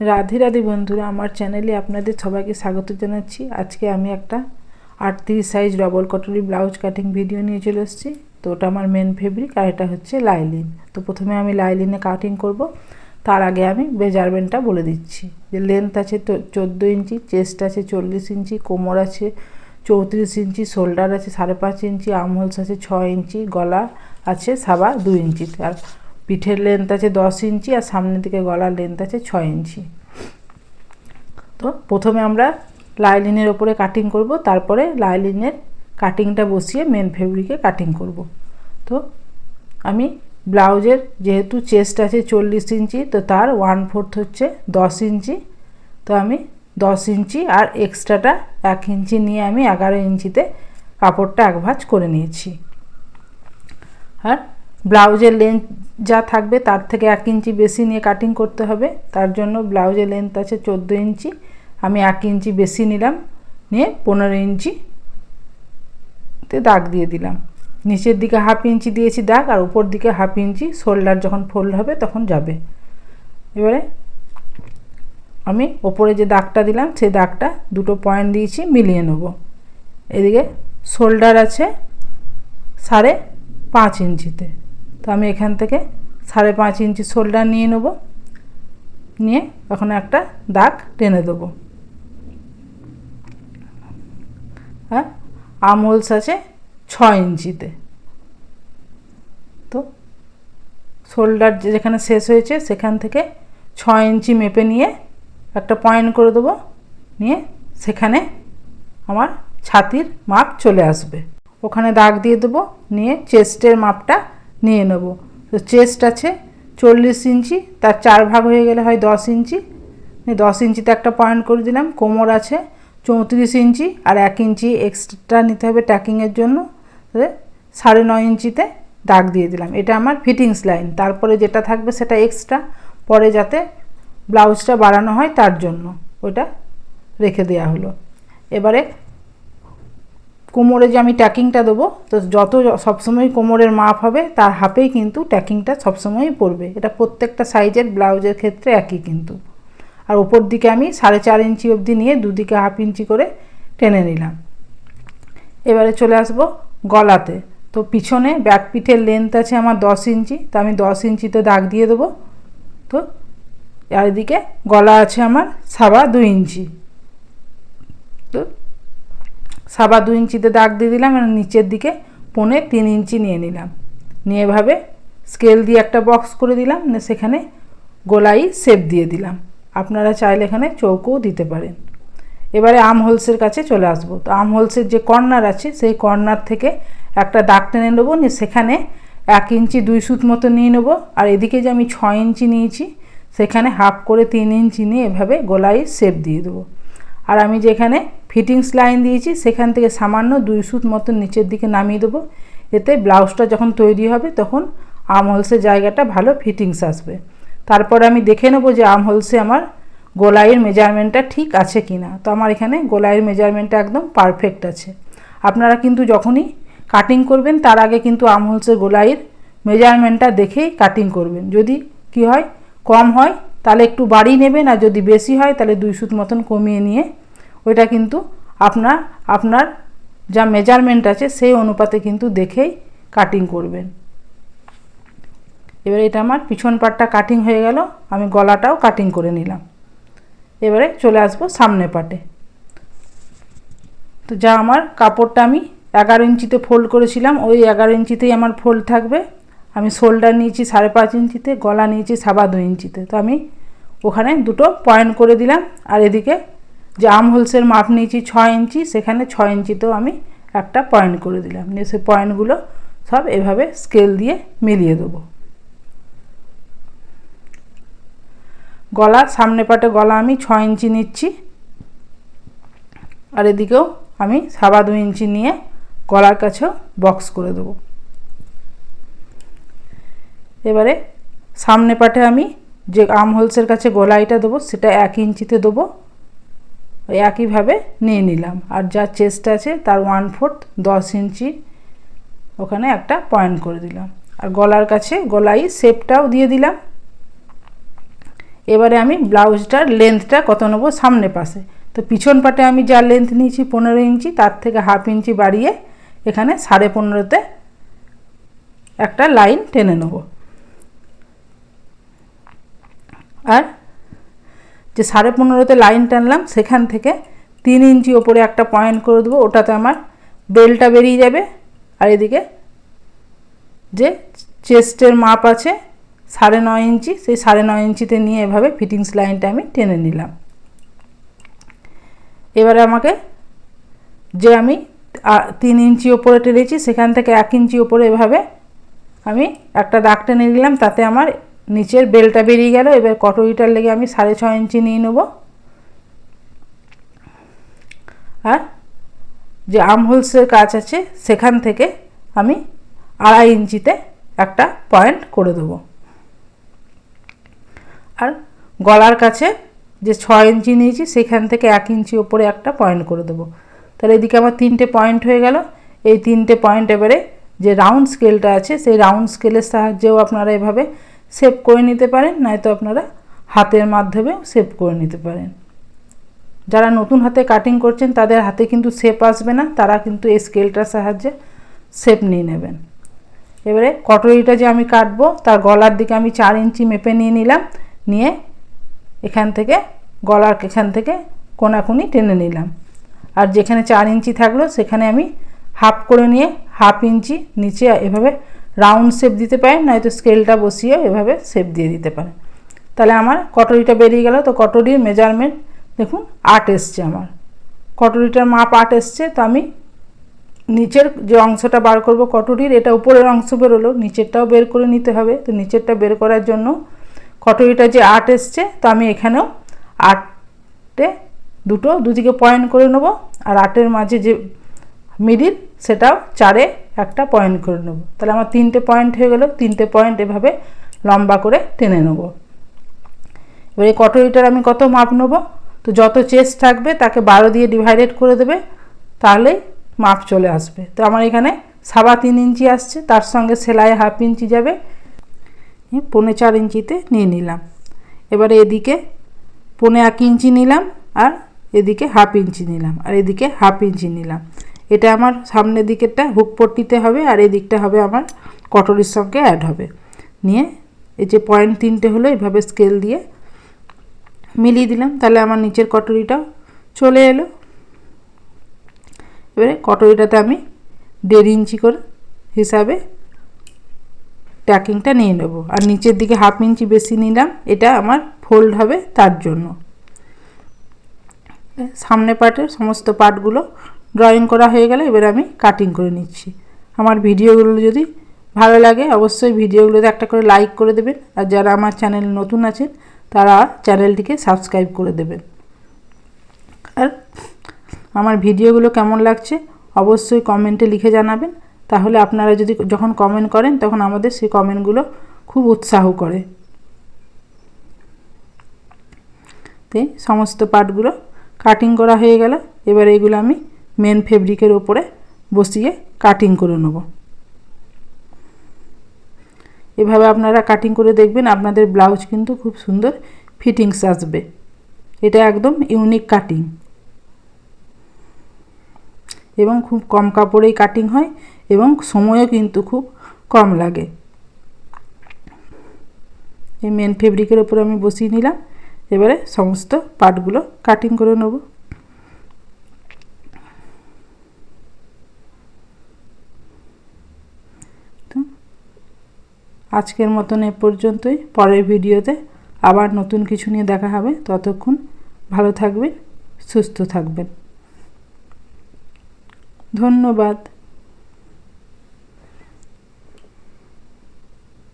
রাধে রাধে বন্ধুরা, আমার চ্যানেলে আপনাদের সবাইকে স্বাগত জানাচ্ছি। আজকে আমি একটা আটত্রিশ সাইজ ডবল কটরি ব্লাউজ কাটিং ভিডিও নিয়ে চলে এসেছি। তো ওটা আমার মেন ফেব্রিক আর এটা হচ্ছে লাইলিন। তো প্রথমে আমি লাইলিনে কাটিং করব। তার আগে আমি মেজারমেন্টটা বলে দিচ্ছি। যে লেন্থ আছে চোদ্দ ইঞ্চি চেস্ট আছে চল্লিশ ইঞ্চি, কোমর আছে চৌত্রিশ ইঞ্চি শোল্ডার আছে সাড়ে পাঁচ ইঞ্চি আমহোলস আছে ছ ইঞ্চি, গলা আছে সাবা দু ইঞ্চি আর পিঠের লেন্থ আছে দশ ইঞ্চি আর সামনের দিকে গলার লেন্থ আছে ছয় ইঞ্চি। তো প্রথমে আমরা লাইলিনের ওপরে কাটিং করব, তারপরে লাইলিনের কাটিংটা বসিয়ে মেন ফেব্রিকে কাটিং করব। তো আমি ব্লাউজের যেহেতু চেস্ট আছে চল্লিশ ইঞ্চি, তো তার ওয়ান ফোর্থ হচ্ছে দশ ইঞ্চি। তো আমি দশ ইঞ্চি আর এক্সট্রাটা এক ইঞ্চি নিয়ে আমি এগারো ইঞ্চিতে কাপড়টা এক ভাঁজ করে নিয়েছি। আর ব্লাউজের লেন্থ যা থাকবে তার থেকে এক ইঞ্চি বেশি নিয়ে কাটিং করতে হবে। তার জন্য ব্লাউজের লেন্থ আছে চোদ্দ ইঞ্চি। আমি এক ইঞ্চি বেশি নিলাম, নিয়ে পনেরো ইঞ্চি তে দাগ দিয়ে দিলাম। নিচের দিকে হাফ ইঞ্চি দিয়েছি দাগ আর উপর দিকে হাফ ইঞ্চি। শোল্ডার যখন ফোল্ড হবে তখন যাবে। এবারে আমি ওপরে যে দাগটা দিলাম, সেই দাগটা দুটো পয়েন্ট দিয়েছি, মিলিয়ে নেব। এদিকে শোল্ডার আছে সাড়ে পাঁচ ইঞ্চিতে। তো আমি এখান থেকে সাড়ে পাঁচ ইঞ্চি শোল্ডার নিয়ে নেব। নিয়ে ওখানে একটা দাগ টেনে দেবো। হ্যাঁ আমলস আছে ছ ইঞ্চিতে। তো শোল্ডার যেখানে শেষ হয়েছে সেখান থেকে ছ ইঞ্চি মেপে নিয়ে একটা পয়েন্ট করে দেবো। নিয়ে সেখানে আমার ছাতির মাপ চলে আসবে। ওখানে দাগ দিয়ে দেবো। নিয়ে চেস্টের মাপটা নিয়ে নেব। তো চেস্ট আছে, চল্লিশ ইঞ্চি, তার চার ভাগ হয়ে গেলে হয় দশ ইঞ্চি। দশ ইঞ্চিতে একটা পয়েন্ট করে দিলাম, কোমর আছে চৌত্রিশ ইঞ্চি, আর এক ইঞ্চি এক্সট্রা নিতে হবে ট্যাকিংয়ের জন্য। সাড়ে নয় ইঞ্চিতে দাগ দিয়ে দিলাম। এটা আমার ফিটিংস লাইন তারপরে যেটা থাকবে সেটা এক্সট্রা পরে যাতে ব্লাউজটা বাড়ানো হয় তার জন্য। ওটা রেখে দেওয়া হলো। এবারে কোমরে যে আমি ট্যাকিংটা দেবো, তো যত সবসময় কোমরের মাপ হবে, তার হাফেই কিন্তু ট্যাকিংটা সবসময়ই পড়বে এটা প্রত্যেকটা সাইজের ব্লাউজের ক্ষেত্রে একই কিন্তু। আর ওপর দিকে আমি সাড়ে চার ইঞ্চি অবধি নিয়ে দুদিকে হাফ ইঞ্চি করে টেনে নিলাম। এবারে চলে আসব গলাতে। তো পিছনে ব্যাক পিঠের লেন্থ আছে আমার দশ ইঞ্চি, তো আমি দশ ইঞ্চিতে দাগ দিয়ে দেবো। তো আর এদিকে গলা আছে আমার সাবা দু ইঞ্চি। সাবা দু ইঞ্চিতে দাগ দিয়ে দিলাম আর নিচের দিকে পনে তিন ইঞ্চি নিয়ে নিলাম। নিয়ে এভাবে স্কেল দিয়ে একটা বক্স করে দিলাম সেখানে গোলাই শেপ দিয়ে দিলাম। আপনারা চাইলে এখানে চৌকোও দিতে পারেন। এবারে আম হোলসের কাছে চলে আসব। তো আম হোলসের যে কর্নার আছে, সেই কর্নার থেকে একটা দাগ টেনে নেব, নিয়ে সেখানে এক ইঞ্চি দুই সুত মতো নিয়ে নেব। আর এদিকে যে আমি ছ ইঞ্চি নিয়েছি, সেখানে হাফ করে তিন ইঞ্চি নিয়ে এভাবে গোলাই শেপ দিয়ে দেবো। আর আমি যেখানে ফিটিংস লাইন দিয়েছি, সেখান থেকে সামান্য দুই সুত মতো নিচের দিকে নামিয়ে দেবো। এতে ব্লাউজটা যখন তৈরি হবে, তখন আম হোলসের জায়গাটা ভালো ফিটিংস আসবে। তারপর আমি দেখে নেব যে আম হোলসে আমার গোলাইয়ের মেজারমেন্টটা ঠিক আছে কি না তো আমার এখানে গোলাইয়ের মেজারমেন্টটা একদম পারফেক্ট আছে। আপনারা কিন্তু যখনই কাটিং করবেন, তার আগে কিন্তু আম হোলসের গোলাইয়ের মেজারমেন্টটা দেখেই কাটিং করবেন। যদি কি হয়, কম হয়, তাহলে একটু বাড়িয়ে নেবেন, আর যদি বেশি হয়, তাহলে দুই সুত মতন কমিয়ে নিয়ে ওইটা কিন্তু আপনার আপনার যা মেজারমেন্ট আছে সেই অনুপাতে কিন্তু দেখেই কাটিং করবেন। এবারে এটা আমার পিছন পাটটা কাটিং হয়ে গেল, আমি গলাটাও কাটিং করে নিলাম। এবারে চলে আসব সামনে পাটে তো যা আমার কাপড়টা আমি এগারো ইঞ্চিতে ফোল্ড করেছিলাম, ওই এগারো ইঞ্চিতেই আমার ফোল্ড থাকবে। আমি শোল্ডার নিয়েছি সাড়ে পাঁচ ইঞ্চিতে, গলা নিয়েছি সাবা দু ইঞ্চিতে। তো আমি ওখানে দুটো পয়েন্ট করে দিলাম, আর এদিকে যে আম হোলসের মাপ নিয়েছি ছ ইঞ্চি, সেখানে ছ ইঞ্চিতেও আমি একটা পয়েন্ট করে দিলাম। নিয়ে সে পয়েন্টগুলো সব এভাবে স্কেল দিয়ে মিলিয়ে দেবো। গলা সামনে পাটে গলা আমি ছ ইঞ্চি নিচ্ছি। আর এদিকেও আমি সাবা দু ইঞ্চি নিয়ে গলার কাছেও বক্স করে দেবো। এবারে সামনে পাটে আমি যে আম হোলসের কাছে গলাইটা দেবো, সেটা এক ইঞ্চিতে দেবো। ওই একইভাবে নিয়ে নিলাম। আর যা চেস্ট আছে তার ওয়ান ফোর্থ দশ ইঞ্চি ওখানে একটা পয়েন্ট করে দিলাম। আর গলার কাছে গলাই শেপটাও দিয়ে দিলাম। এবারে আমি ব্লাউজটার লেন্থটা কত নেব সামনে পাশে। তো পিছন পাটে আমি যা লেন্থ নিয়েছি পনেরো ইঞ্চি, তার থেকে হাফ ইঞ্চি বাড়িয়ে এখানে সাড়ে পনেরোতে একটা লাইন টেনে নেব। আর যে সাড়ে পনেরোতে লাইন টানলাম, সেখান থেকে তিন ইঞ্চি ওপরে একটা পয়েন্ট করে দেবো, ওটাতে আমার বেলটা বেরিয়ে যাবে। আর এদিকে যে চেস্টের মাপ আছে সাড়ে নয় ইঞ্চি, সেই সাড়ে নয় ইঞ্চিতে নিয়ে এভাবে ফিটিংস লাইনটা আমি টেনে নিলাম। এবারে আমাকে যে আমি তিন ইঞ্চি ওপরে টেনেছি, সেখান থেকে এক ইঞ্চি ওপরে এভাবে আমি একটা দাগ টেনে নিলাম, তাতে আমার নিচের বেলটা বেরিয়ে গেল, এবার কটরিটার লেগে আমি সাড়ে ছ ইঞ্চি নিয়ে নেব। আর যে আমহোলসের কাজ আছে, সেখান থেকে আমি আড়াই ইঞ্চিতে একটা পয়েন্ট করে দেবো। আর গলার কাছে যে ছ ইঞ্চি নিয়েছি, সেখান থেকে এক ইঞ্চি ওপরে একটা পয়েন্ট করে দেবো। তাহলে এদিকে আমার তিনটে পয়েন্ট হয়ে গেল। এই তিনটে পয়েন্ট এবারে যে রাউন্ড স্কেলটা আছে, সেই রাউন্ড স্কেলের সাহায্যেও আপনারা এভাবে সেভ করে নিতে পারেন, নয়তো আপনারা হাতের মাধ্যমেও সেভ করে নিতে পারেন। যারা নতুন হাতে কাটিং করছেন, তাদের হাতে কিন্তু শেপ আসবে না, তারা কিন্তু এই স্কেলটার সাহায্যে শেপ নিয়ে নেবেন। এবারে কটরিটা যে আমি কাটবো, তার গলার দিকে আমি চার ইঞ্চি মেপে নিয়ে নিলাম, নিয়ে এখান থেকে গলার এখান থেকে কোনাকুনি টেনে নিলাম। আর যেখানে চার ইঞ্চি থাকল, সেখানে আমি হাফ করে নিয়ে হাফ ইঞ্চি নিচে এভাবে রাউন্ড শেপ দিতে পারেন নয়তো স্কেলটা বসিয়ে এভাবে শেপ দিয়ে দিতে পারেন তাহলে আমার কটরিটা বেরিয়ে গেল। তো কটরির মেজারমেন্ট দেখুন, আট এসছে আমার। কটরিটার মাপ আট এসছে, তো আমি নিচের যে অংশটা বার করব কটরির, এটা উপরের অংশ বেরোলো, নিচেরটাও বের করে নিতে হবে। তো নিচেরটা বের করার জন্য কটরিটা যে আট এসছে, তো আমি এখানেও আটে দুটো, দুদিকে পয়েন্ট করে নেব। আর আটের মাঝে যে মিডিল, সেটাও চারে একটা পয়েন্ট করে নেব। তাহলে আমার তিনটে পয়েন্ট হয়ে গেল, তিনটে পয়েন্ট এভাবে লম্বা করে টেনে নেব। এবার এই কটরিটার আমি কত মাপ নেব? তো যত চেস্ট থাকবে, তাকে বারো দিয়ে ডিভাইডেড করে দেবে, তাহলেই মাপ চলে আসবে। তো আমার এখানে সাবা তিন ইঞ্চি আসছে, তার সঙ্গে সেলাই হাফ ইঞ্চি যাবে। পৌনে চার ইঞ্চিতে নিয়ে নিলাম। এবারে এদিকে পৌনে এক ইঞ্চি নিলাম, আর এদিকে হাফ ইঞ্চি নিলাম, আর এদিকে হাফ ইঞ্চি নিলাম। এটা আমার সামনের দিকেরটা হুক পট্টিতে হবে আর এই দিকটা হবে আমার কটরির সঙ্গে অ্যাড হবে। নিয়ে এই যে পয়েন্ট তিনটে হলো, এভাবে স্কেল দিয়ে মিলিয়ে দিলাম। তাহলে আমার নিচের কটরিটাও চলে এলো। এবারে কটরিটাতে আমি দেড় ইঞ্চি করে হিসাবে ট্যাকিংটা নিয়ে নেব। আর নিচের দিকে হাফ ইঞ্চি বেশি নিলাম, এটা আমার ফোল্ড হবে তার জন্য। সামনে পার্টের সমস্ত পার্টগুলো ড্রয়িং করা হয়ে গেলে এবার আমি কাটিং করে নিচ্ছি। আমার ভিডিওগুলো যদি ভালো লাগে, অবশ্যই ভিডিওগুলোতে একটা করে লাইক করে দেবেন। আর যারা আমার চ্যানেল নতুন আছেন, তারা চ্যানেলটিকে সাবস্ক্রাইব করে দেবেন। আর আমার ভিডিওগুলো কেমন লাগছে, অবশ্যই কমেন্টে লিখে জানাবেন। তাহলে আপনারা যদি যখন কমেন্ট করেন, তখন আমাদের সেই কমেন্টগুলো খুব উৎসাহ করে। তো সমস্ত পার্টগুলো কাটিং করা হয়ে গেল। এবার এগুলো আমি মেন ফেব্রিকের ওপরে বসিয়ে কাটিং করে নেব। এভাবে আপনারা কাটিং করে দেখবেন আপনাদের ব্লাউজ কিন্তু খুব সুন্দর ফিটিংস আসবে। এটা একদম ইউনিক কাটিং এবং খুব কম কাপড়েই কাটিং হয় এবং সময়ও কিন্তু খুব কম লাগে। এই মেন ফেব্রিকের ওপর আমি বসিয়ে নিলাম। এবারে সমস্ত পার্টগুলো কাটিং করে নেব তো আজকের মতন এ পর্যন্তই। পরের ভিডিওতে আবার নতুন কিছু নিয়ে দেখা হবে। ততক্ষণ ভালো থাকবেন, সুস্থ থাকবেন। ধন্যবাদ।